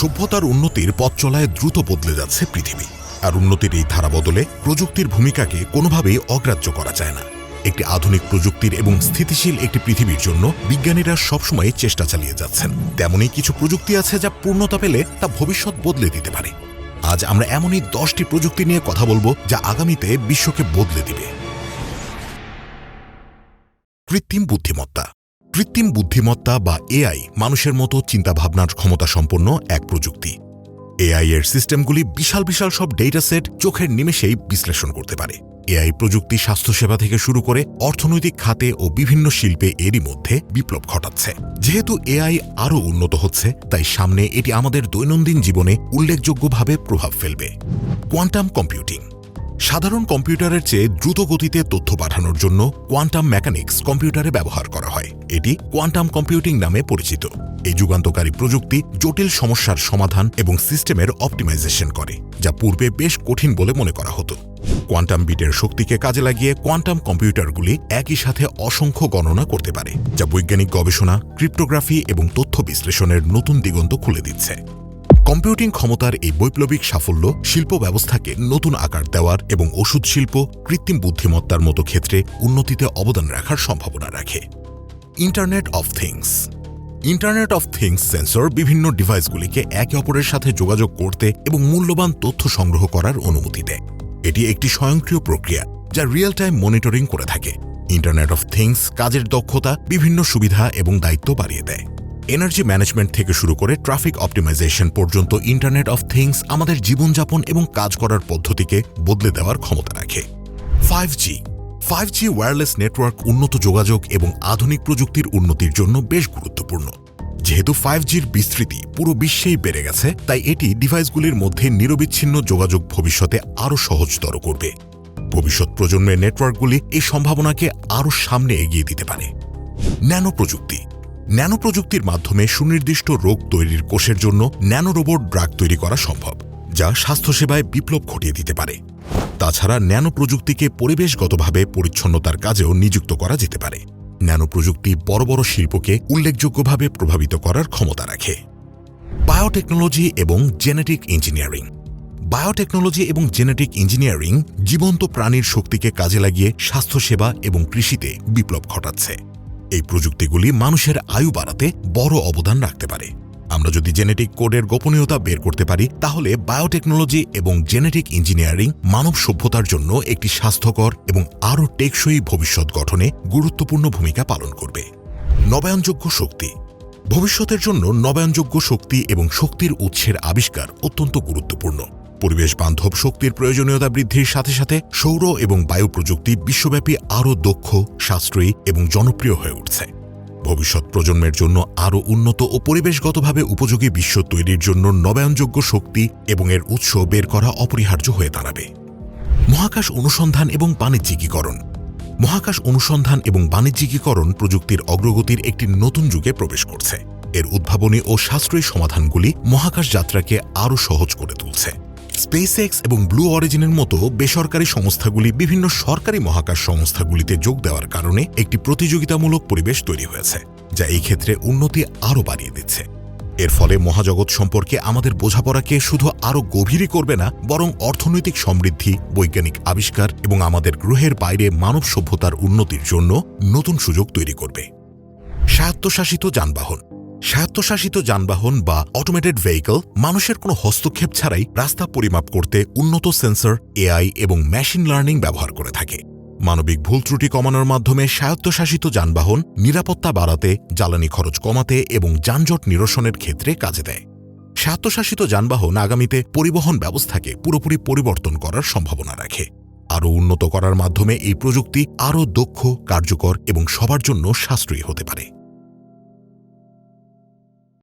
সভ্যতার উন্নতির পথ চলায় দ্রুত বদলে যাচ্ছে পৃথিবী। আর উন্নতির এই ধারা বদলে প্রযুক্তির ভূমিকাকে কোনোভাবেই অগ্রাহ্য করা যায় না। একটি আধুনিক প্রযুক্তির এবং স্থিতিশীল একটি পৃথিবীর জন্য বিজ্ঞানীরা সবসময় চেষ্টা চালিয়ে যাচ্ছেন। তেমনই কিছু প্রযুক্তি আছে যা পূর্ণতা পেলে তা ভবিষ্যৎ বদলে দিতে পারে। আজ আমরা এমনই দশটি প্রযুক্তি নিয়ে কথা বলব যা আগামীতে বিশ্বকে বদলে দিবে। কৃত্রিম বুদ্ধিমত্তা। কৃত্রিম বুদ্ধিমত্তা বা এআই মানুষের মতো চিন্তাভাবনার ক্ষমতা সম্পন্ন এক প্রযুক্তি। এআই এর সিস্টেমগুলি বিশাল বিশাল সব ডেটা সেট চোখের নিমেষেই বিশ্লেষণ করতে পারে। এআই প্রযুক্তি স্বাস্থ্যসেবা থেকে শুরু করে অর্থনৈতিক খাতে ও বিভিন্ন শিল্পে এরই মধ্যে বিপ্লব ঘটাচ্ছে। যেহেতু এআই আরও উন্নত হচ্ছে, তাই সামনে এটি আমাদের দৈনন্দিন জীবনে উল্লেখযোগ্যভাবে প্রভাব ফেলবে। Quantum computing. সাধারণ কম্পিউটারের চেয়ে দ্রুত গতিতে তথ্য পাঠানোর জন্য কোয়ান্টাম মেকানিক্স কম্পিউটারে ব্যবহার করা হয়। এটি কোয়ান্টাম কম্পিউটিং নামে পরিচিত। এই যুগান্তকারী প্রযুক্তি জটিল সমস্যার সমাধান এবং সিস্টেমের অপটিমাইজেশন করে, যা পূর্বে বেশ কঠিন বলে মনে করা হতো। কোয়ান্টাম বিটের শক্তিকে কাজে লাগিয়ে কোয়ান্টাম কম্পিউটারগুলি একই সাথে অসংখ্য গণনা করতে পারে, যা বৈজ্ঞানিক গবেষণা, ক্রিপ্টোগ্রাফি এবং তথ্য বিশ্লেষণের নতুন দিগন্ত খুলে দিচ্ছে। কম্পিউটিং ক্ষমতার এই বৈপ্লবিক সাফল্য শিল্প ব্যবস্থাকে নতুন আকার দেওয়ার এবং ওষুধ শিল্প, কৃত্রিম বুদ্ধিমত্তার মতো ক্ষেত্রে উন্নতিতে অবদান রাখার সম্ভাবনা রাখে। Internet of things internet of things sensor বিভিন্ন ডিভাইসগুলিকে একে অপরের সাথে যোগাযোগ করতে এবং মূল্যবান তথ্য সংগ্রহ করার অনুমতি দেয়। এটি একটি স্বয়ংক্রিয় প্রক্রিয়া যা রিয়েল টাইম মনিটরিং করে থাকে। ইন্টারনেট অফ থিংস কাজের দক্ষতা, বিভিন্ন সুবিধা এবং দায়িত্ব বাড়িয়ে দেয়। এনার্জি ম্যানেজমেন্ট থেকে শুরু করে ট্রাফিক অপটিমাইজেশন পর্যন্ত ইন্টারনেট অফ থিংস আমাদের জীবনযাপন এবং কাজ করার পদ্ধতিকে বদলে দেওয়ার ক্ষমতা রাখে। Five five G wireless network উন্নত যোগাযোগ এবং আধুনিক প্রযুক্তির উন্নতির জন্য বেশ গুরুত্বপূর্ণ। যেহেতু ফাইভ জির বিস্তৃতি পুরো বিশ্বেই বেড়ে গেছে, তাই এটি ডিভাইসগুলির মধ্যে নিরবিচ্ছিন্ন যোগাযোগ ভবিষ্যতে আরও সহজতর করবে। ভবিষ্যৎ প্রজন্মের নেটওয়ার্কগুলি এই সম্ভাবনাকে আরও সামনে এগিয়ে দিতে পারে। ন্যানো প্রযুক্তি। ন্যানো প্রযুক্তির মাধ্যমে সুনির্দিষ্ট রোগ তৈরির কোষের জন্য ন্যানো রোবট ড্রাগ তৈরি করা সম্ভব, যা স্বাস্থ্যসেবায় বিপ্লব ঘটিয়ে দিতে পারে। তাছাড়া ন্যানো প্রযুক্তিকে পরিবেশগতভাবে পরিচ্ছন্নতার কাজেও নিযুক্ত করা যেতে পারে। ন্যানো প্রযুক্তি বড় বড় শিল্পকে উল্লেখযোগ্যভাবে প্রভাবিত করার ক্ষমতা রাখে। বায়োটেকনোলজি এবং জেনেটিক ইঞ্জিনিয়ারিং। বায়োটেকনোলজি এবং জেনেটিক ইঞ্জিনিয়ারিং জীবন্ত প্রাণীর শক্তিকে কাজে লাগিয়ে স্বাস্থ্যসেবা এবং কৃষিতে বিপ্লব ঘটাচ্ছে। এই প্রযুক্তিগুলি মানুষের আয়ু বাড়াতে বড় অবদান রাখতে পারে। আমরা যদি জেনেটিক কোডের গোপনীয়তা বের করতে পারি, তাহলে বায়োটেকনোলজি এবং জেনেটিক ইঞ্জিনিয়ারিং মানব সভ্যতার জন্য একটি স্বাস্থ্যকর এবং আরও টেকসই ভবিষ্যৎ গঠনে গুরুত্বপূর্ণ ভূমিকা পালন করবে। নবায়নযোগ্য শক্তি। ভবিষ্যতের জন্য নবায়নযোগ্য শক্তি এবং শক্তির উৎসের আবিষ্কার অত্যন্ত গুরুত্বপূর্ণ। পরিবেশ বান্ধব শক্তির প্রয়োজনীয়তা বৃদ্ধির সাথে সাথে সৌর এবং বায়ু প্রযুক্তি বিশ্বব্যাপী আরও দক্ষ, সাশ্রয়ী এবং জনপ্রিয় হয়ে উঠছে। ভবিষ্যৎ প্রজন্মের জন্য আরও উন্নত ও পরিবেশগতভাবে উপযোগী বিশ্ব তৈরির জন্য নবায়নযোগ্য শক্তি এবং এর উৎস বের করা অপরিহার্য হয়ে দাঁড়াবে। মহাকাশ অনুসন্ধান এবং বাণিজ্যিকীকরণ। মহাকাশ অনুসন্ধান এবং বাণিজ্যিকীকরণ প্রযুক্তির অগ্রগতির একটি নতুন যুগে প্রবেশ করছে। এর উদ্ভাবনী ও সাশ্রয়ী সমাধানগুলি মহাকাশ যাত্রাকে আরও সহজ করে তুলছে। স্পেসএক্স এবং ব্লু অরিজিনের মতো বেসরকারি সংস্থাগুলি বিভিন্ন সরকারি মহাকাশ সংস্থাগুলিতে যোগ দেওয়ার কারণে একটি প্রতিযোগিতামূলক পরিবেশ তৈরি হয়েছে, যা এই ক্ষেত্রে উন্নতি আরও বাড়িয়ে দিচ্ছে। এর ফলে মহাজগৎ সম্পর্কে আমাদের বোঝাপড়াকে শুধু আরও গভীরই করবে না, বরং অর্থনৈতিক সমৃদ্ধি, বৈজ্ঞানিক আবিষ্কার এবং আমাদের গ্রহের বাইরে মানব সভ্যতার উন্নতির জন্য নতুন সুযোগ তৈরি করবে। স্বায়ত্তশাসিত যানবাহন স্বায়ত্তশাসিত যানবাহন বা অটোমেটেড ভেহিকল মানুষের কোনো হস্তক্ষেপ ছাড়াই রাস্তা পরিমাপ করতে উন্নত সেন্সর এআই এবং মেশিন লার্নিং ব্যবহার করে থাকে। মানবিক ভুল ত্রুটি কমানোর মাধ্যমে স্বায়ত্তশাসিত যানবাহন নিরাপত্তা বাড়াতে, জ্বালানি খরচ কমাতে এবং যানজট নিরসনের ক্ষেত্রে কাজে দেয়। স্বায়ত্তশাসিত যানবাহন আগামীতে পরিবহন ব্যবস্থাকে পুরোপুরি পরিবর্তন করার সম্ভাবনা রাখে। আরও উন্নত করার মাধ্যমে এই প্রযুক্তি আরও দক্ষ, কার্যকর এবং সবার জন্য সাশ্রয়ী হতে পারে।